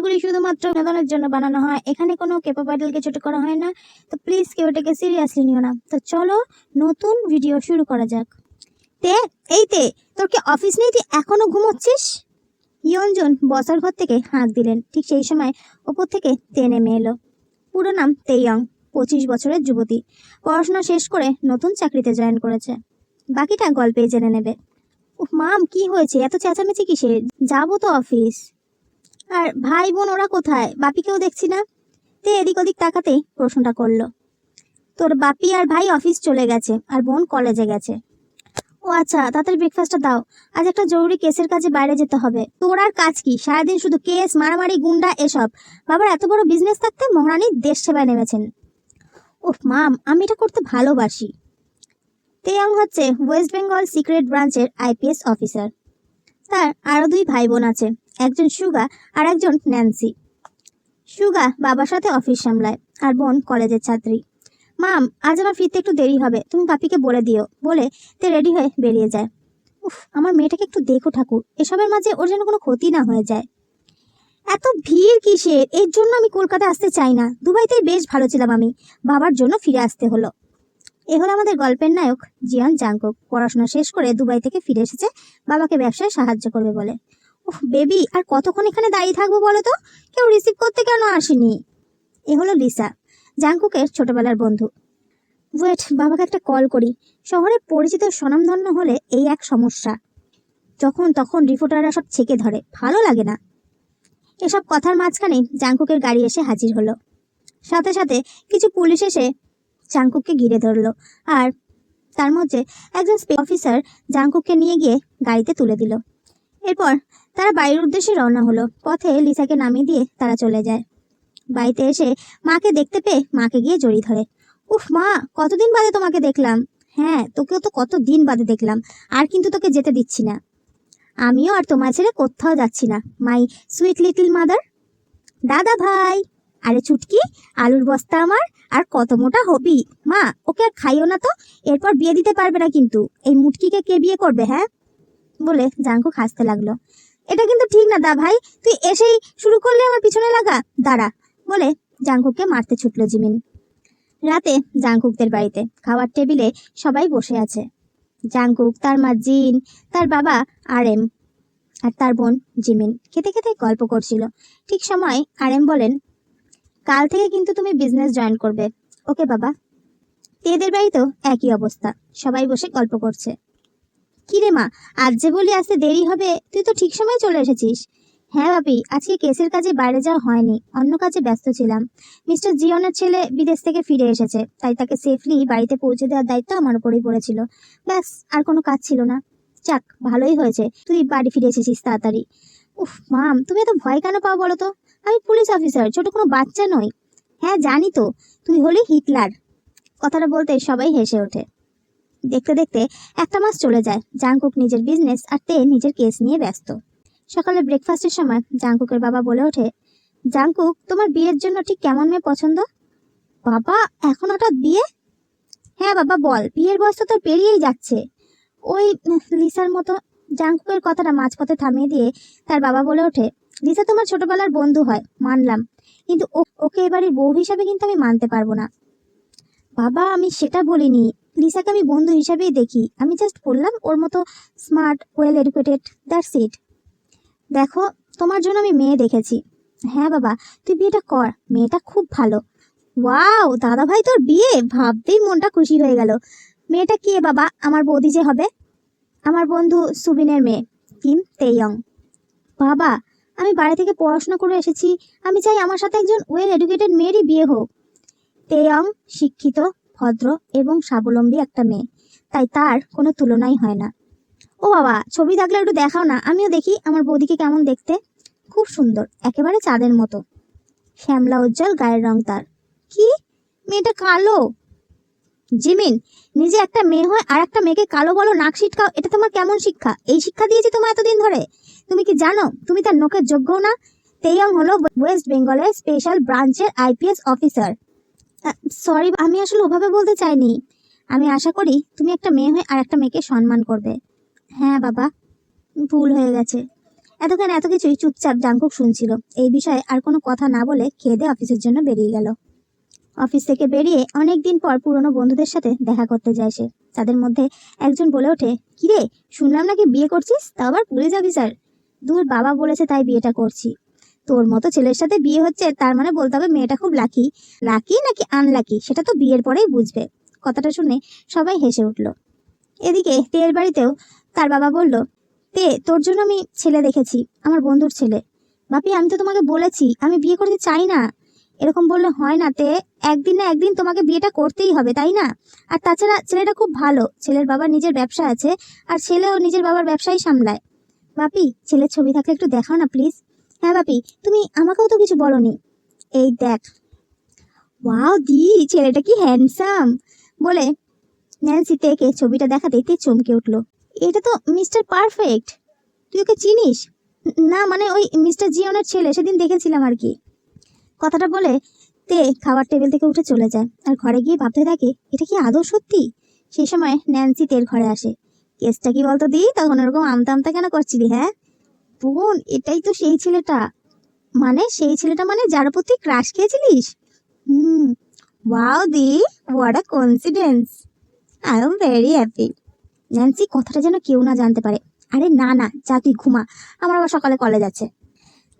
ভিডিওগুলি শুধুমাত্র বিনোদনের জন্য বানানো হয়। এখানে কোনো কেপা পাইডেলকে ছোট করা হয় না। তো প্লিজ কেউ এটাকে সিরিয়াসলি নিও না। তো চলো নতুন ভিডিও শুরু করা যাক। তে, এই তে, তোর কি অফিস নেই? তুই এখনও ঘুমোচ্ছিস? ইয়ঞ্জন বসার ঘর থেকে হাঁক দিলেন। ঠিক সেই সময় ওপর থেকে তে নেমে এলো। পুরো নাম তেইয়ং পঁচিশ বছরের যুবতী। পড়াশোনা শেষ করে নতুন চাকরিতে জয়েন করেছে। বাকিটা গল্পে জেনে নেবে। উফ, মাম, কি হয়েছে? এত চেঁচামেচি কিসের? যাব তো অফিস আর ভাই বোন ওরা কোথায়? বাপিকেও দেখছি না। তে এদিক ওদিক তাকাতেই প্রশ্নটা করল। তোর বাপি আর ভাই অফিস চলে গেছে আর বোন কলেজে গেছে। ও আচ্ছা তাড়াতাড়ি ব্রেকফাস্টটা দাও। আজ একটা জরুরি কেসের কাজে বাইরে যেতে হবে। তোর আর কাজ কি? সারাদিন শুধু কেস মারামারি, গুন্ডা, এসব। বাবার এত বড় বিজনেস থাকতে মহারানী দেশ সেবায় নেমেছেন। উফ মাম আমি এটা করতে ভালোবাসি। তেয়াং হচ্ছে ওয়েস্ট বেঙ্গল সিক্রেট ব্রাঞ্চের আইপিএস অফিসার তার আরও দুই ভাই বোন আছে, একজন সুগা আর একজন ন্যান্সি। সুগা বাবার সাথে অফিস সামলায় আর বোন কলেজের ছাত্রী। মাম, আজ আমার ফিরতে একটু দেরি হবে, তুমি পাপিকে বলে দিও। বলে তে রেডি হয়ে বেরিয়ে যায়। উফ, আমার মেয়েটাকে একটু দেখো ঠাকুর, এসবের মাঝে ওর যেন কোনো ক্ষতি না হয়ে যায়। এত ভিড় কিসের? এর জন্য আমি কলকাতা আসতে চাই না। দুবাইতেই বেশ ভালো ছিলাম আমি। বাবার জন্য ফিরে আসতে হলো। এ হলো আমাদের গল্পের নায়ক জিয়ান জাংকুক পড়াশোনা শেষ করে দুবাই থেকে ফিরে এসেছে বাবাকে ব্যবসায় সাহায্য করবে বলে। উফ, বেবি, আর কতক্ষণ এখানে দাঁড়িয়ে থাকব বলো তো? কেউ রিসিভ করতে কেন আসেনি? এ হলো লিসা, জাংকুকের ছোটবেলার বন্ধু। ওয়েট, বাবাকে একটা কল করি। শহরে পরিচিত স্বনামধন্য হলে এই এক সমস্যা। যখন তখন রিপোর্টাররা সব ছেকে ধরে, ভালো লাগে না। এসব কথার মাঝখানে জাংকুকের গাড়ি এসে হাজির হলো। সাথে সাথে কিছু পুলিশ এসে জাংকুককে ঘিরে ধরলো। আর তার মধ্যে একজন অফিসার জাংকুককে নিয়ে গিয়ে গাড়িতে তুলে দিল। এরপর তারা বাড়ির উদ্দেশ্যে রওনা হলো। পথে লিসাকে নামিয়ে দিয়ে তারা চলে যায়। বাড়িতে এসে মাকে দেখতে পেয়ে মাকে গিয়ে জড়িয়ে ধরে। উফ মা, কতদিন বাদে তোমাকে দেখলাম? হ্যাঁ তোকেও তো কত দিন বাদে দেখলাম। আর কিন্তু তোকে যেতে দিচ্ছি না। আমিও আর তোমার ছেড়ে কোথাও যাচ্ছি না। My sweet little mother? দাদা ভাই। আরে চুটকি, আলুর বস্তা আমার আর কত মোটা হবি? মা, ওকে আর খাইও না তো। এরপর বিয়ে দিতে পারবে না কিন্তু। এই মুটকিকে কে বিয়ে করবে হ্যাঁ? বলে জাঙ্কুক হাসতে লাগল। এটা কিন্তু ঠিক না দা ভাই। তুই এসেই শুরু করলে আমার পিছনে লাগা? দাঁড়া, বলে জাঙ্কুককে মারতে ছুটলো জিমিন। রাতে জাঙ্কুকদের বাড়িতে খাওয়ার টেবিলে সবাই বসে আছে। জাঙ্কুক, তার মা জিন, তার বাবা আর এম আর তার বোন জিমিন। খেতে খেতে গল্প করছিল। ঠিক সময় আর এম বলেন কাল থেকে কিন্তু তুমি বিজনেস জয়েন করবে। ওকে বাবা? তেদের বাড়িতেও একই অবস্থা। সবাই বসে গল্প করছে। কি রে মা, আজ যে বলি আসতে দেরি হবে, তুই তো ঠিক সময় চলে এসেছিস। হ্যাঁ বাপি আজকে কেসের কাজে বাইরে যাওয়া হয়নি, অন্য কাজে ব্যস্ত ছিলাম। মিস্টার জিওনের ছেলে বিদেশ থেকে ফিরে এসেছে, তাই তাকে সেফলি বাড়িতে পৌঁছে দেওয়ার দায়িত্ব আমার উপরেই পড়েছিল। ব্যাস, আর কোনো কাজ ছিল না। যাক, ভালোই হয়েছে, তুই বাড়ি ফিরে এসেছিস তাড়াতাড়ি। উফ মাম তুমি এত ভয় কেন পাও বলো তো? আমি পুলিশ অফিসার ছোট কোনো বাচ্চা নই। হ্যাঁ জানি তো, তুই হলি হিটলার। কথাটা বলতে সবাই হেসে ওঠে। দেখতে দেখতে একটা মাস চলে যায়। জাংকুক নিজের বিজনেস আর তে নিজের কেস নিয়ে ব্যস্ত। সকালে ব্রেকফাস্টের সময় জাংকুকের বাবা বলে ওঠে, জাংকুক, তোমার বিয়ের জন্য ঠিক কেমন মেয়ে পছন্দ? বাবা, এখন হঠাৎ বিয়ে? হ্যাঁ বাবা, বল, বিয়ের বয়স তো তোর পেরিয়েই যাচ্ছে। ওই লিসার মতো জাংকুকের কথাটা মাঝপথে থামিয়ে দিয়ে তার বাবা বলে ওঠে লিসা তোমার ছোটবেলার বন্ধু হয়, মানলাম। কিন্তু ওকে এবারে বউ হিসাবে কিন্তু আমি মানতে পারব না। বাবা, আমি সেটা বলিনি। লিসাকে আমি বন্ধু হিসাবেই দেখি। আমি জাস্ট বললাম, ওর মতো smart well educated that's it দেখো, তোমার জন্য আমি মেয়ে দেখেছি। হ্যাঁ বাবা, তুই বিয়েটা কর। মেয়েটা খুব ভালো। ওয়াও দাদা ভাই তোর বিয়ে? ভাবতেই মনটা খুশি হয়ে গেল। মেয়েটা কে বাবা? আমার বৌদি যে হবে? আমার বন্ধু সুবিনের মেয়ে, কিম তেয়ং। বাবা আমি বাড়ি থেকে পড়াশোনা করে এসেছি। আমি চাই আমার সাথে একজন ওয়েল এডুকেটেড মেয়েরই বিয়ে হোক। তেয়ং শিক্ষিত, ভদ্র এবং স্বাবলম্বী একটা মেয়ে। তাই তার কোনো তুলনাই হয় না। ও বাবা, ছবি থাকলে একটু দেখাও না। আমিও দেখি আমার বৌদিকে কেমন দেখতে। খুব সুন্দর, একেবারে চাঁদের মতো। শ্যামলা উজ্জ্বল, গায়ের রং তার। কি? মেয়েটা কালো? জিমিন, নিজে একটা মেয়ে হয় আর একটা মেয়েকে কালো বলো, নাক শিটকাও এটা তোমার কেমন শিক্ষা? এই শিক্ষা দিয়েছি তোমার এতদিন ধরে। তুমি কি জানো? তুমি তার নোকের যোগ্যও না। তেয়ং হলো ওয়েস্ট বেঙ্গলের স্পেশাল ব্রাঞ্চের আইপিএস অফিসার সরি আমি আসলে ওভাবে বলতে চাইনি। আমি আশা করি তুমি একটা মেয়ে হয়ে আর একটা মেয়েকে সম্মান করবে। হ্যাঁ বাবা, ভুল হয়ে গেছে। এতক্ষণ এত কিছুই চুপচাপ জাংকুক শুনছিল। এই বিষয়ে আর কোনো কথা না বলে খেয়ে অফিসের জন্য বেরিয়ে গেল। অফিস থেকে বেরিয়ে অনেক দিন পর পুরনো বন্ধুদের সাথে দেখা করতে যায় সে। তাদের মধ্যে একজন বলে ওঠে, কিরে, শুনলাম নাকি বিয়ে করছিস? তা আবার পুলিশ অফিসার দূর বাবা বলেছে তাই বিয়েটা করছি। তোর মতো ছেলের সাথে বিয়ে হচ্ছে, তার মানে বলতে হবে মেয়েটা খুব লাকি লাকি নাকি আনলাকি সেটা তো বিয়ের পরেই বুঝবে। কথাটা শুনে সবাই হেসে উঠল। এদিকে তের বাড়িতেও তার বাবা বলল, তে, তোর জন্য আমি ছেলে দেখেছি, আমার বন্ধুর ছেলে। বাপি, আমি তো তোমাকে বলেছি, আমি বিয়ে করতে চাই না। এরকম বললে হয় না, তে, একদিন না একদিন তোমাকে বিয়েটা করতেই হবে, তাই না? আর তাছাড়া ছেলেটা খুব ভালো, ছেলের বাবার নিজের ব্যবসা আছে, আর ছেলেও নিজের বাবার ব্যবসাই সামলায়। বাপি, ছেলের ছবি থাকলে একটু দেখাও না প্লিজ হ্যাঁ বাপি, তুমি আমাকেও তো কিছু বলনি। এই দেখ। ওয়াও দি, ছেলেটা কি হ্যান্ডসাম বলে ন্যান্সি তেকে ছবিটা দেখাতেই তে চমকে উঠল। এটা তো মিস্টার পারফেক্ট তুই ওকে চিনিস? না মানে ওই মিস্টার জিওনের ছেলে, সেদিন দেখেছিলাম আর কি। কথাটা বলে তে খাবার টেবিল থেকে উঠে চলে যায়। আর ঘরে গিয়ে ভাবতে থাকে, এটা কি আদৌ সত্যি? সেই সময় ন্যান্সি তের ঘরে আসে। কেসটা কি বলতো দি? তখন ওরকম আমতা আমতা কেন করছিলি হ্যাঁ? বোন, এটাই তো সেই ছেলেটা। মানে সেই ছেলেটা মানে যার প্রতি ক্রাশ খেয়েছিলিস? হুম। Wow the what a coincidence I am very happy Nancy কথাটা যেন কেউ না জানতে পারে। আরে না না, যা, তুই ঘুমা। আমার আবার সকালে কলেজ আছে।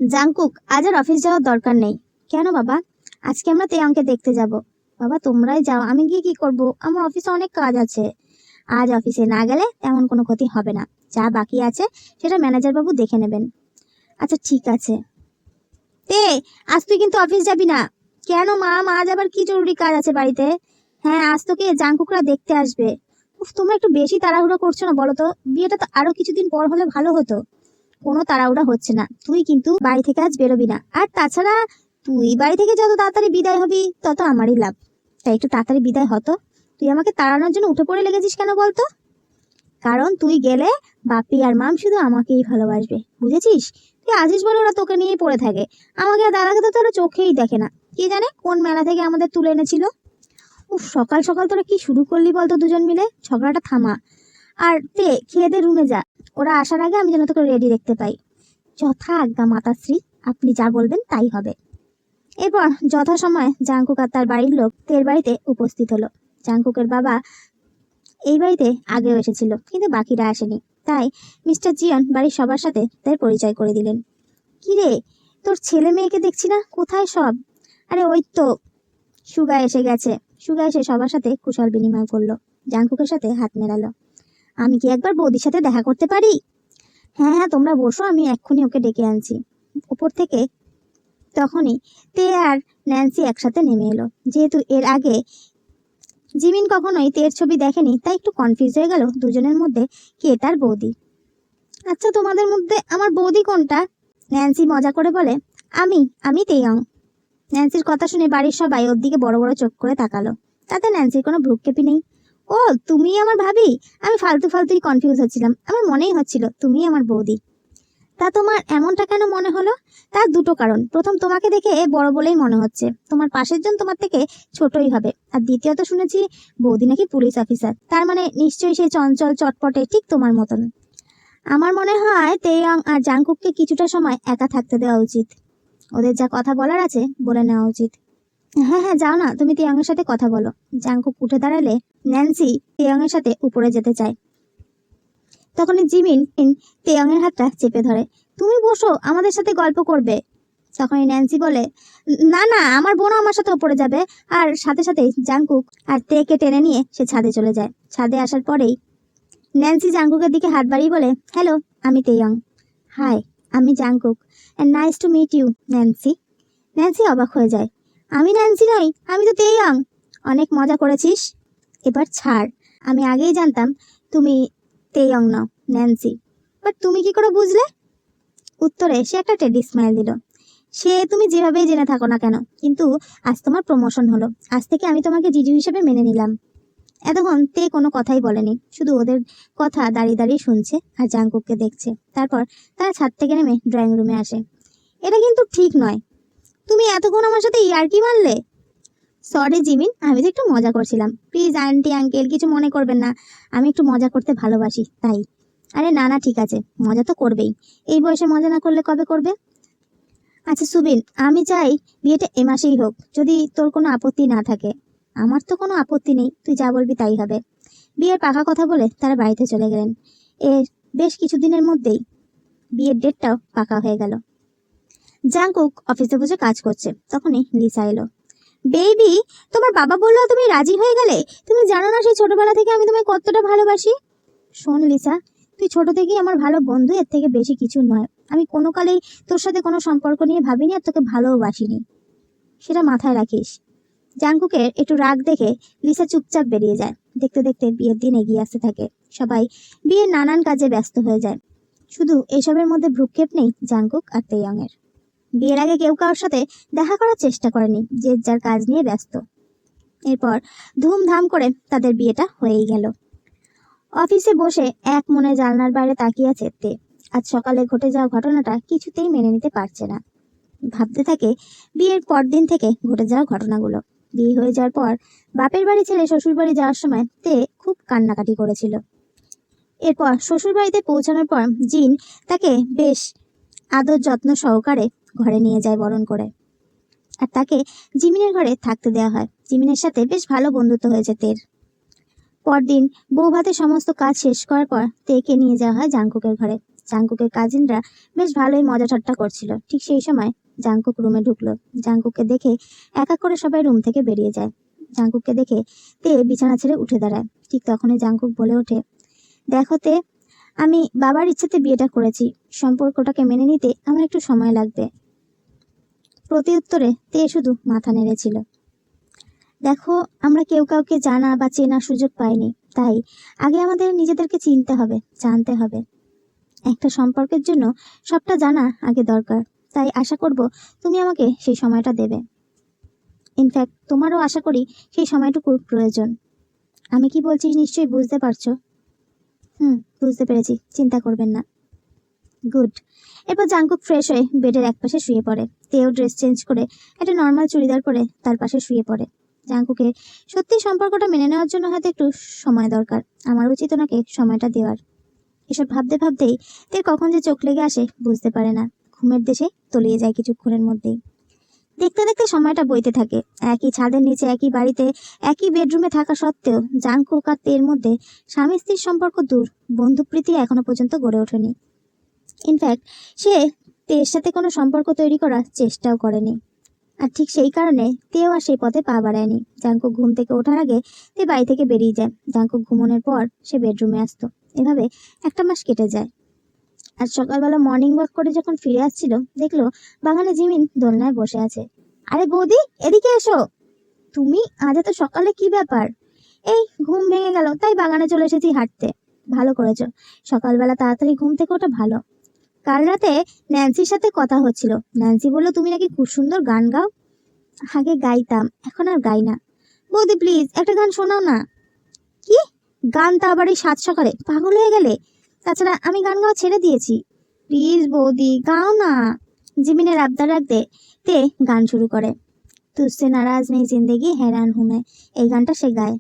জাংকুক, আজ আর অফিস যাওয়ার দরকার নেই। কেন বাবা? আজকে আমরা তে তেয়াংকে দেখতে যাব। বাবা, তোমরাই যাও। আমি গিয়ে কি করব? আমার অফিসে অনেক কাজ আছে। আজ অফিসে না গেলে তেমন কোনো ক্ষতি হবে না। যা বাকি আছে সেটা ম্যানেজার বাবু দেখে নেবেন। আচ্ছা ঠিক আছে। তে, আজ তুই কিন্তু অফিস যাবি না। কেন মা? মা আজ আবার কি জরুরি কাজ আছে বাড়িতে? হ্যাঁ আজ তোকে জাংকুকরা দেখতে আসবে। উফ, তোমরা একটু বেশি তাড়াহুড়ো করছ না বলো তো বিয়েটা তো আরও কিছুদিন পর হলে ভালো হতো। কোনো তাড়াহুড়া হচ্ছে না। তুই কিন্তু বাড়ি থেকে আজ বেরোবি না। আর তাছাড়া তুই বাড়ি থেকে যত তাড়াতাড়ি বিদায় হবি, তত আমারই লাভ। তাই একটু তাড়াতাড়ি বিদায় হতো। তুই আমাকে তাড়ানোর জন্য উঠে পড়ে লেগেছিস কেন বলতো? কারণ তুই গেলে বাপি আর মাম শুধু আমাকেই ভালোবাসবে, বুঝেছিস? তুই আজিস বলে ওরা তোকে নিয়েই পড়ে থাকে। আমাকে আর দাদাকে তো তোরা চোখেই দেখে না। কে জানে কোন মেলা থেকে আমাদের তুলে এনেছিল? উফ, সকাল সকাল তোরা কি শুরু করলি বলতো দুজন মিলে? ঝগড়াটা থামা। আর তে খেয়ে দে, রুমে যা। ওরা আসার আগে আমি যেন তোকে রেডি দেখতে পাই। যথা আজ্ঞা মাতাশ্রী আপনি যা বলবেন তাই হবে। এরপর যথাসময়ে জাংকুক আর তার বাড়ির লোক তের বাড়িতে উপস্থিত হলো। জাংকুকের বাবা এই বাড়িতে আগেও এসেছিল, কিন্তু বাকিরা আসেনি। তাই মিস্টার জিয়ন বাড়ির সবার সাথে তার পরিচয় করে দিলেন। কি রে তোর ছেলে মেয়েকে দেখছি না? কোথায় সব? আরে ওই তো, সুগা এসে গেছে। সুগা এসে সবার সাথে কুশল বিনিময় করল, জাংকুকের সাথে হাত মেলালো। আমি কি একবার বৌদির সাথে দেখা করতে পারি? হ্যাঁ হ্যাঁ তোমরা বসো, আমি এক্ষুনি ওকে ডেকে আনছি। উপর থেকে তখনই তে আর ন্যান্সি একসাথে নেমে এলো। যেহেতু এর আগে জিমিন কখনোই তের ছবি দেখেনি, তাই একটু কনফিউজ হয়ে গেল দুজনের মধ্যে কে তার বৌদি। আচ্ছা তোমাদের মধ্যে আমার বৌদি কোনটা? ন্যান্সি মজা করে বলে, আমি আমি তেয়ং। ন্যান্সির কথা শুনে বাড়ির সবাই ওর দিকে বড় বড় চোখ করে তাকালো। তাতে ন্যান্সির কোনো ভ্রুক্ষেপই নেই। ও তুমি আমার ভাবি? আমি ফালতু ফালতুই কনফিউজ হচ্ছিলাম। আমার মনেই হচ্ছিল তুমি আমার বৌদি। তা তোমার এমনটা কেন মনে হলো? তার দুটো কারণ। প্রথম, তোমাকে দেখে বড় বলেই মনে হচ্ছে। তোমার পাশের জন তোমার থেকে ছোটই হবে। আর দ্বিতীয়ত শুনেছি, বৌদি নাকি পুলিশ অফিসার। তার মানে নিশ্চয়ই সেই চঞ্চল, চটপটে, ঠিক তোমার মতন। আমার মনে হয় তেয়ং আর জাংকুককে কিছুটা সময় একা থাকতে দেওয়া উচিত। ওদের যা কথা বলার আছে, বলে নেওয়া উচিত। হ্যাঁ হ্যাঁ যাও না, তুমি তেয়ংয়ের সাথে কথা বলো। জাংকুক উঠে দাঁড়ালে ন্যান্সি তেয়ংয়ের সাথে উপরে যেতে চায়। তখনই জিমিন তেয়ংয়ের হাতটা চেপে ধরে, তুমি বসো, আমাদের সাথে গল্প করবে। তখনই ন্যান্সি বলে, না না, আমার বোনও আমার সাথে ওপরে যাবে। আর সাথে সাথে জাংকুক আর তেকে টেনে নিয়ে সে ছাদে চলে যায়। ছাদে আসার পরেই ন্যান্সি জাংকুকের দিকে হাত বাড়িয়ে বলে, হ্যালো, আমি তেয়ং। হাই, আমি Jungkook and nice to meet you Nancy. Nancy অবাক হয়ে যায়, আমি ন্যান্সি নই, আমি তো তেয়ং। অনেক মজা করেছিস? এবার ছাড়, আমি আগেই জানতাম তুমি তেয়ং নও ন্যান্সি। বাট তুমি কি করে বুঝলে? উত্তরে সে একটা টেডি স্মাইল দিল। সে তুমি যেভাবেই জেনে থাকো না কেন, কিন্তু আজ তোমার প্রমোশন হলো। আজ থেকে আমি তোমাকে জিজু হিসেবে মেনে নিলাম। এতক্ষণ তে কোনো কথাই বলেনি, শুধু ওদের কথা দাঁড়িয়ে দাঁড়িয়ে শুনছে আর জাংকুককে দেখছে। তারপর তারা ছাদ থেকে নেমে ড্রয়িং রুমে আসে। এটা কিন্তু ঠিক নয়। তুমি এতক্ষণ আমার সাথে ইয়ার্কি মারলে? সরি জিমিন, আমি তো একটু মজা করছিলাম। প্লিজ আন্টি আঙ্কেল কিছু মনে করবেন না। আমি একটু মজা করতে ভালোবাসি, তাই। আরে না না, ঠিক আছে। মজা তো করবেই। এই বয়সে মজা না করলে কবে করবে? আচ্ছা সুবিন, আমি চাই বিয়েটা এ মাসেই হোক। যদি তোর কোনো আপত্তি না থাকে। আমার তো কোনো আপত্তি নেই। তুই যা বলবি তাই হবে। বিয়ের পাকা কথা বলে তারা বাড়িতে চলে গেলেন। এর বেশ কিছুদিনের মধ্যেই বিয়ের ডেটটাও পাকা হয়ে গেল। জাংকুক অফিসে বসে কাজ করছে। তখনই লিসা এলো। বেবি তোমার বাবা বলল তুমি রাজি হয়ে গেলে? তুমি জানো না সেই ছোটবেলা থেকে আমি তোমায় কতটা ভালোবাসি? শোন লিসা, তুই ছোট থেকেই আমার ভালো বন্ধু, এর থেকে বেশি কিছু নয়। আমি কোনো কালেই তোর সাথে কোনো সম্পর্ক নিয়ে ভাবিনি আর তোকে ভালোবাসিনি সেটা মাথায় রাখিস। জাংকুকের একটু রাগ দেখে লিসা চুপচাপ বেরিয়ে যায়। দেখতে দেখতে বিয়ের দিন এগিয়ে আসতে থাকে। সবাই বিয়ের নানান কাজে ব্যস্ত হয়ে যায়। শুধু এসবের মধ্যে ভ্রুক্ষেপ নেই জাংকুক আর তেয়ংয়ের। বিয়ের আগে কেউ কারোর সাথে দেখা করার চেষ্টা করেনি, যে যার কাজ নিয়ে ব্যস্ত। এরপর ধুমধাম করে তাদের বিয়েটা হয়েই গেল। অফিসে বসে এক মনে জানলার বাইরে তাকিয়ে আছে তে। আজ সকালে ঘটে যাওয়া ঘটনাটা কিছুতেই মেনে নিতে পারছে না। ভাবতে থাকে বিয়ের পরদিন থেকে ঘটে যাওয়া ঘটনাগুলো। বিয়ে হয়ে যাওয়ার পর বাপের বাড়ি ছেড়ে শ্বশুর বাড়ি যাওয়ার সময় তে খুব কান্নাকাটি করেছিল। এরপর শ্বশুর বাড়িতে পৌঁছানোর পর জিন তাকে বেশ আদর যত্ন সহকারে ঘরে নিয়ে যায় বরণ করে। আর তাকে জিমিনের ঘরে থাকতে দেওয়া হয়। জিমিনের সাথে বেশ ভালো বন্ধুত্ব হয়েছে তের। পরদিন বউ ভাতে সমস্ত কাজ শেষ করার পর তেকে নিয়ে যাওয়া হয় জাংকুকের ঘরে। জাংকুকের কাজিনরা বেশ ভালোই মজা ঠাট্টা করছিল। ঠিক সেই সময় জাংকুক রুমে ঢুকলো। জাংকুককে দেখে এক এক করে সবাই রুম থেকে বেরিয়ে যায়। জাংকুককে দেখে তে বিছানা ছেড়ে উঠে দাঁড়ায়। ঠিক তখনই জাংকুক বলে ওঠে, দেখো তে, আমি বাবার ইচ্ছাতে বিয়েটা করেছি। সম্পর্কটাকে মেনে নিতে আমার একটু সময় লাগবে। প্রতি উত্তরে তে শুধু মাথা নেড়েছিল। দেখো, আমরা কেউ কাউকে জানা বা চেনার সুযোগ পাইনি। তাই আগে আমাদের নিজেদেরকে চিনতে হবে, জানতে হবে। একটা সম্পর্কের জন্য সবটা জানা আগে দরকার। তাই আশা করব তুমি আমাকে সেই সময়টা দেবে। ইনফ্যাক্ট তোমারও আশা করি সেই সময়টুকুর প্রয়োজন। আমি কি বলছি নিশ্চয়ই বুঝতে পারছ? হুম, বুঝতে পেরেছি। চিন্তা করবেন না। গুড। এরপর জাংকুক ফ্রেশ হয়ে বেডের একপাশে শুয়ে পড়ে। তেও ড্রেস চেঞ্জ করে একটা নর্মাল চুড়িদার পরে তার পাশে শুয়ে পড়ে। জাংকুকের সত্যি সম্পর্কটা মেনে নেওয়ার জন্য হয়তো একটু সময় দরকার। আমার উচিত ওনাকে সময়টা দেওয়ার। এসব ভাবতে ভাবতেই তে কখন যে চোখ লেগে আসে বুঝতে পারে না। ঘুমের দেশে তলিয়ে যায় কিছুক্ষণের মধ্যেই। দেখতে দেখতে সময়টা বইতে থাকে। একই ছাদের নিচে, একই বাড়িতে, একই বেডরুমে থাকা সত্ত্বেও জাংকুক আর তের মধ্যে স্বামী স্ত্রীর সম্পর্ক দূর। বন্ধুপ্রীতি এখনও পর্যন্ত গড়ে ওঠেনি। ইনফ্যাক্ট সে তের সাথে কোনো সম্পর্ক তৈরি করার চেষ্টাও করেনি। আর ঠিক সেই কারণে তেও আর সেই পথে পা বাড়ায়নি। জাংকুক ঘুম থেকে ওঠার আগে তে বাড়ি থেকে বেরিয়ে যায়। জাংকুক ঘুমনের পর সে বেডরুমে আসতো। এভাবে একটা মাস কেটে যায়। আর সকালবেলা মর্নিং ওয়াক করে যখন ফিরে আসছিল, দেখল বাগানে জিমিন দোলনায় বসে আছে। আরে বৌদি, এদিকে এসো। তুমি, আজ এত সকালে কি ব্যাপার? এই, ঘুম ভেঙে গেল, তাই বাগানে চলে এসেছি হাঁটতে। ভালো করেছ। সকালবেলা তাড়াতাড়ি ঘুম থেকে ওটা ভালো। কাল রাতে ন্যান্সির সাথে কথা হচ্ছিল। ন্যান্সি বলল, তুমি নাকি খুব সুন্দর গান গাও? আগে গাইতাম, এখন আর গাই না। বৌদি প্লিজ একটা গান শোনাও না। কি? গান তা আবার এই সাত সকালে, পাগল হয়ে গেলে? তাছাড়া আমি গান গাওয়া ছেড়ে দিয়েছি। প্লিজ বৌদি, গাও না। জিমিনের আবদার রাখতে, তে গান শুরু করে। তুসে নারাজ নেই জিন্দেগি, হেরান হুমে এই গানটা সে গায়।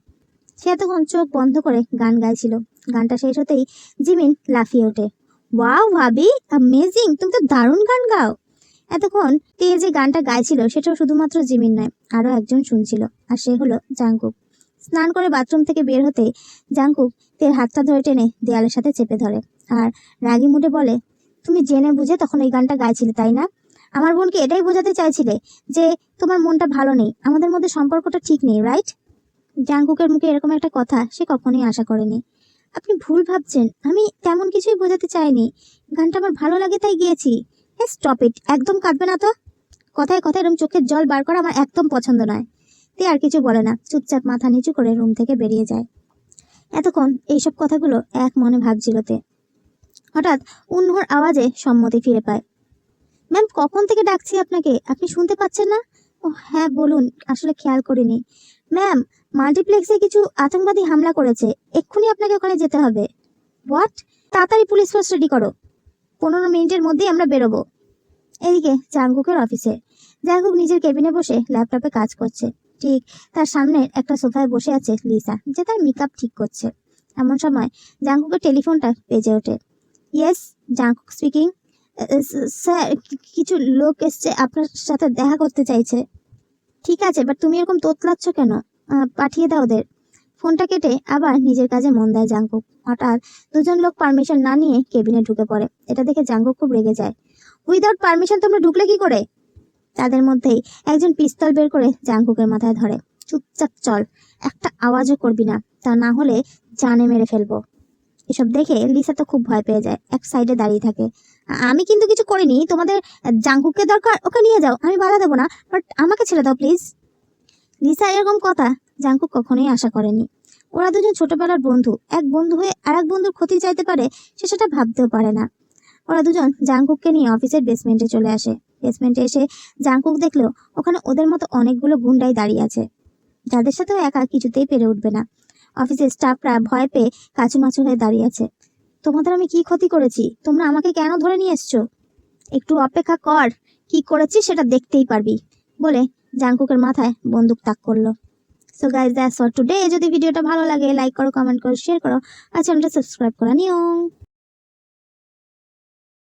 সে এতক্ষণ চোখ বন্ধ করে গান গাইছিল। গানটা শেষ হতেই জিমিন লাফিয়ে ওঠে। ওয়াও ভাবি অ্যামেজিং তুমি তো দারুণ গান গাও। এতক্ষণ তে যে গানটা গাইছিল, সেটাও শুধুমাত্র জিমিন নয় আরও একজন শুনছিল, আর সে হলো জাংকুক স্নান করে বাথরুম থেকে বের হতে জাংকুক তের হাতটা ধরে টেনে দেয়ালের সাথে চেপে ধরে, আর রাগি মুডে বলে, তুমি জেনে বুঝে তখন এই গানটা গাইছিলে, তাই না? আমার বোনকে এটাই বোঝাতে চাইছিলে যে, তোমার মনটা ভালো নেই, আমাদের মধ্যে সম্পর্কটা ঠিক নেই রাইট জাংকুকের মুখে এরকম একটা কথা সে কখনোই আশা করেনি। আপনি ভুল ভাবছেন। আমি তেমন কিছুই বোঝাতে চাইনি। গানটা আমার ভালো লাগে তাই গিয়েছি। হে স্টপ ইট একদম কাটবে না তো? কথায় কথায় এরকম চোখের জল বার করা আমার একদম পছন্দ নয়। তে আর কিছু বলে না। চুপচাপ মাথা নিচু করে রুম থেকে বেরিয়ে যায়। এতক্ষণ এইসব কথাগুলো এক মনে ভাবছিল তে। হঠাৎ উন্নহর আওয়াজে সম্মতি ফিরে পায়। ম্যাম, কখন থেকে ডাকছি আপনাকে? আপনি শুনতে পাচ্ছেন না? ও হ্যাঁ বলুন। আসলে খেয়াল করিনি। ম্যাম মাল্টিপ্লেক্সে কিছু আতঙ্কবাদী হামলা করেছে। এক্ষুনি আপনাকে ওখানে যেতে হবে। হোয়াট? তাড়াতাড়ি পুলিশ ফোর্স রেডি করো। পনেরো মিনিটের মধ্যেই আমরা বেরোবো। এদিকে জাঙ্গুকের অফিসে। জাঙ্গুক নিজের কেবিনে বসে ল্যাপটপে কাজ করছে। ঠিক তার সামনে একটা সোফায় বসে আছে লিসা, যে তার মেকআপ ঠিক করছে। এমন সময় জাঙ্কুকের টেলিফোনটা বেজে ওঠে। Yes Jungkook speaking. স্যার কিছু লোক এসছে আপনার সাথে দেখা করতে চাইছে। ঠিক আছে, বাট তুমি এরকম তোতলাচ্ছ কেন? পাঠিয়ে দাও ওদের। ফোনটা কেটে আবার নিজের কাজে মন দেয় জাঙ্কুক। হঠাৎ দুজন লোক পারমিশন না নিয়ে কেবিনে ঢুকে পড়ে। এটা দেখে জাঙ্কুক খুব রেগে যায়। উইদাউট পারমিশন তোমরা ঢুকলে কি করে? তাদের মধ্যেই একজন পিস্তল বের করে জাঙ্কুকের মাথায় ধরে। চুপচাপ চল, একটা আওয়াজও করবি না। তা না হলে জানে মেরে ফেলব। এসব দেখে লিসা তো খুব ভয় পেয়ে যায়, এক সাইডে দাঁড়িয়ে থাকে। আমি কিন্তু কিছু করিনি। তোমাদের জাঙ্কুককে দরকার, ওকে নিয়ে যাও। আমি বাধা দেবো না, বাট আমাকে ছেড়ে দাও, প্লিজ। লিসা এরকম কথা জাঙ্কুক কখনোই আশা করেনি। ওরা দুজন ছোটবেলার বন্ধু। এক বন্ধু হয়ে আর এক বন্ধুর ক্ষতি চাইতে পারে সে সেটা ভাবতেও পারে না। ওরা দুজন জাঙ্কুককে নিয়ে অফিসের বেসমেন্টে চলে আসে। বেসমেন্টে এসে জাঙ্কুক দেখল ওখানে ওদের মতো অনেকগুলো গুন্ডাই দাঁড়িয়ে আছে। যাদের সাথেও একা কিছুতেই পেরে উঠবে না। অফিসের স্টাফরা ভয় পেয়ে কাচুমাচু হয়ে দাঁড়িয়ে আছে। তোমাদের আমি কি ক্ষতি করেছি? তোমরা আমাকে কেন ধরে নিয়ে এসছো? একটু অপেক্ষা কর। কি করেছি সেটা দেখতেই পারবি বলে জাঙ্কুকের মাথায় বন্দুক তাক করল। So guys that's for today যদি ভিডিওটা ভালো লাগে লাইক করো কমেন্ট করো শেয়ার করো। আর চ্যানেলটা সাবস্ক্রাইব করে নিও